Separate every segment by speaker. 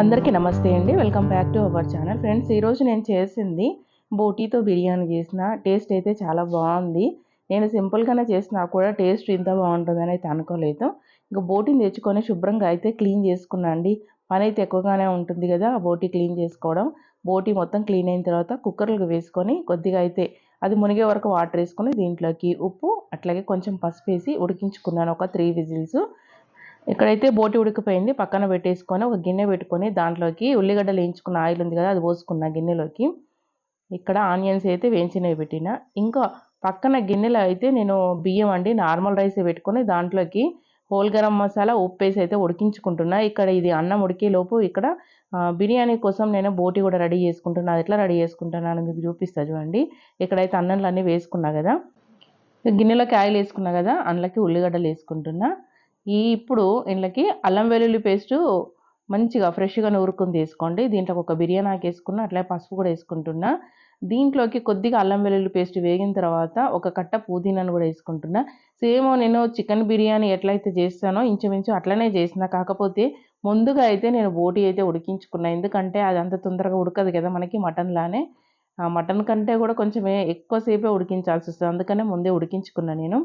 Speaker 1: అందరికీ నమస్తే అండి. Welcome back to our channel. Friends ఈరోజు నేను చేసింది బోటీతో బిర్యానీ చేసిన. టేస్ట్ అయితే చాలా బాగుంది. నేను సింపుల్గానే చేసినా కూడా టేస్ట్ ఇంత బాగుంటుందని అయితే అనుకోలేదు. ఇంకా బోటీని తెచ్చుకొని శుభ్రంగా అయితే క్లీన్ చేసుకున్నా అండి. పని అయితే ఎక్కువగానే ఉంటుంది కదా ఆ బోటీ క్లీన్ చేసుకోవడం. బోటీ మొత్తం క్లీన్ అయిన తర్వాత కుక్కర్లకు వేసుకొని కొద్దిగా అయితే అది మునిగే వరకు వాటర్ వేసుకొని దీంట్లోకి ఉప్పు అట్లాగే కొంచెం పసుపు వేసి ఉడికించుకున్నాను. ఒక త్రీ విజిల్స్. ఇక్కడైతే బోటి ఉడికిపోయింది పక్కన పెట్టేసుకొని ఒక గిన్నె పెట్టుకొని దాంట్లోకి ఉల్లిగడ్డలు వేయించుకున్న ఆయిల్ ఉంది కదా అది పోసుకున్న గిన్నెలోకి. ఇక్కడ ఆనియన్స్ అయితే వేయించినవి పెట్టిన. ఇంకా పక్కన గిన్నెలో అయితే నేను బియ్యం అండి నార్మల్ రైస్ పెట్టుకొని దాంట్లోకి హోల్ గరం మసాలా ఉప్పు వేసి అయితే ఉడికించుకుంటున్నా. ఇక్కడ ఇది అన్నం ఉడికే లోపు ఇక్కడ బిర్యానీ కోసం నేను బోటి కూడా రెడీ చేసుకుంటున్నా. అది ఎట్లా రెడీ చేసుకుంటున్నాను మీకు చూపిస్తా చూడండి. ఇక్కడైతే అన్నంలో అన్నీ వేసుకున్నా కదా. గిన్నెలోకి ఆయిల్ వేసుకున్నా కదా అందులోకి ఉల్లిగడ్డలు వేసుకుంటున్నా. ఈ ఇప్పుడు ఇంట్లోకి అల్లం వెల్లుల్లి పేస్టు మంచిగా ఫ్రెష్గా నూరుకుని తీసుకోండి. దీంట్లో ఒక బిర్యానీ ఆకు వేసుకున్న అట్లే పసుపు కూడా వేసుకుంటున్నా. దీంట్లోకి కొద్దిగా అల్లం వెల్లుల్లి పేస్ట్ వేగిన తర్వాత ఒక కట్ట పుదీనాను కూడా వేసుకుంటున్నా. సేమ్ నేను చికెన్ బిర్యానీ ఎట్లయితే చేస్తానో ఇంచుమించు అట్లనే చేసిన కాకపోతే ముందుగా అయితే నేను బోటి అయితే ఉడికించుకున్నా. ఎందుకంటే అది అంత తొందరగా ఉడకదు కదా మనకి మటన్లానే మటన్ కంటే కూడా కొంచెం ఎక్కువసేపే ఉడికించాల్సి వస్తుంది. అందుకనే ముందే ఉడికించుకున్నా నేను.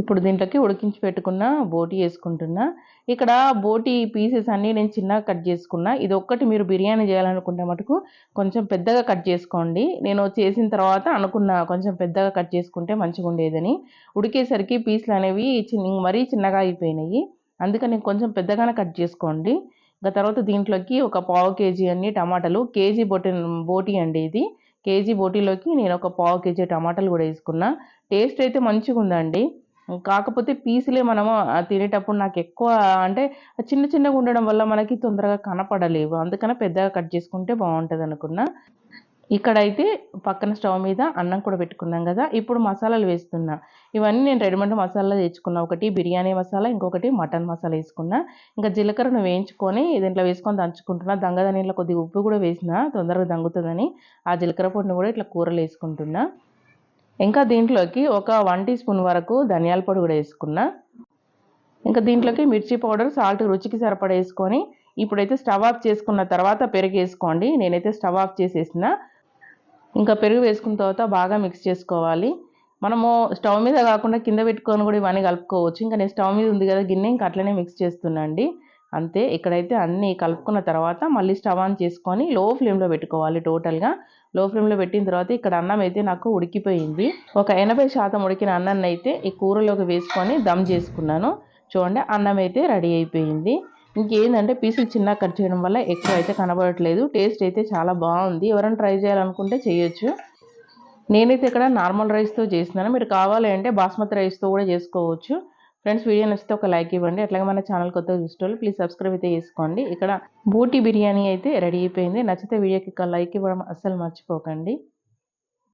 Speaker 1: ఇప్పుడు దీంట్లోకి ఉడికించి పెట్టుకున్న బోటి వేసుకుంటున్నా. ఇక్కడ బోటి పీసెస్ అన్నీ నేను చిన్నగా కట్ చేసుకున్నా. ఇది ఒక్కటి మీరు బిర్యానీ చేయాలనుకుంటే మటుకు కొంచెం పెద్దగా కట్ చేసుకోండి. నేను చేసిన తర్వాత అనుకున్న కొంచెం పెద్దగా కట్ చేసుకుంటే మంచిగా ఉండేదని. ఉడికేసరికి పీసులు అనేవి చిన్న మరీ చిన్నగా అయిపోయినాయి. అందుకని కొంచెం పెద్దగానే కట్ చేసుకోండి. ఇంకా తర్వాత దీంట్లోకి ఒక పావు కేజీ అన్ని టమాటాలు. కేజీ బోటి బోటి అండి ఇది. కేజీ బోటీలోకి నేను ఒక పావు కేజీ టమాటాలు కూడా వేసుకున్నా. టేస్ట్ అయితే మంచిగా ఉందండి కాకపోతే పీసులే మనము తినేటప్పుడు నాకు ఎక్కువ అంటే చిన్న చిన్నగా ఉండడం వల్ల మనకి తొందరగా కనపడలేవు. అందుకనే పెద్దగా కట్ చేసుకుంటే బాగుంటుంది అనుకున్నా. ఇక్కడైతే పక్కన స్టవ్ మీద అన్నం కూడా పెట్టుకున్నాం కదా ఇప్పుడు మసాలాలు వేస్తున్నా. ఇవన్నీ నేను రెడీమేడ్ మసాలా తెచ్చుకున్నా. ఒకటి బిర్యానీ మసాలా ఇంకొకటి మటన్ మసాలా వేసుకున్నా. ఇంకా జీలకర్రను వేయించుకొని దీంట్లో వేసుకొని దంచుకుంటున్నా. దంగదనీలో కొద్దిగా ఉప్పు కూడా వేసిన తొందరగా దంగుతుందని ఆ జీలకర్ర పొడిని కూడా ఇట్లా కూరలు వేసుకుంటున్నా. ఇంకా దీంట్లోకి ఒక వన్ టీ స్పూన్ వరకు ధనియాల పొడి కూడా వేసుకున్నా. ఇంకా దీంట్లోకి మిర్చి పౌడర్ సాల్ట్ రుచికి సరిపడ వేసుకొని ఇప్పుడైతే స్టవ్ ఆఫ్ చేసుకున్న తర్వాత పెరుగు వేసుకోండి. నేనైతే స్టవ్ ఆఫ్ చేసేసిన. ఇంకా పెరుగు వేసుకున్న తర్వాత బాగా మిక్స్ చేసుకోవాలి. మనము స్టవ్ మీద కాకుండా కింద పెట్టుకొని కూడా ఇవన్నీ కలుపుకోవచ్చు. ఇంకా నేను స్టవ్ మీద ఉంది కదా గిన్నె ఇంకా అట్లనే మిక్స్ చేస్తున్నా అండి. అంతే. ఇక్కడైతే అన్నీ కలుపుకున్న తర్వాత మళ్ళీ స్టవ్ ఆన్ చేసుకొని లో ఫ్లేమ్లో పెట్టుకోవాలి టోటల్గా. లో ఫ్లేమ్లో పెట్టిన తర్వాత ఇక్కడ అన్నం అయితే నాకు ఉడికిపోయింది. ఒక ఎనభై శాతం ఉడికిన అన్నాన్ని అయితే ఈ కూరలోకి వేసుకొని దమ్ చేసుకున్నాను. చూడండి అన్నం అయితే రెడీ అయిపోయింది. ఇంకేందంటే పీసులు చిన్న కట్ చేయడం వల్ల ఎక్కువ అయితే కనబడట్లేదు. టేస్ట్ అయితే చాలా బాగుంది. ఎవరైనా ట్రై చేయాలనుకుంటే చేయొచ్చు. నేనైతే ఇక్కడ నార్మల్ రైస్తో చేసినాను మీరు కావాలి అంటే బాస్మతి రైస్తో కూడా చేసుకోవచ్చు. ఫ్రెండ్స్ వీడియో నచ్చితే ఒక లైక్ ఇవ్వండి. అట్లాగే మన ఛానల్ కొత్త చూసేవాళ్ళు ప్లీజ్ సబ్స్క్రైబ్ అయితే చేసుకోండి. ఇక్కడ బూటీ బిర్యానీ అయితే రెడీ అయిపోయింది. నచ్చితే వీడియోకి లైక్ ఇవ్వడం అస్సలు మర్చిపోకండి.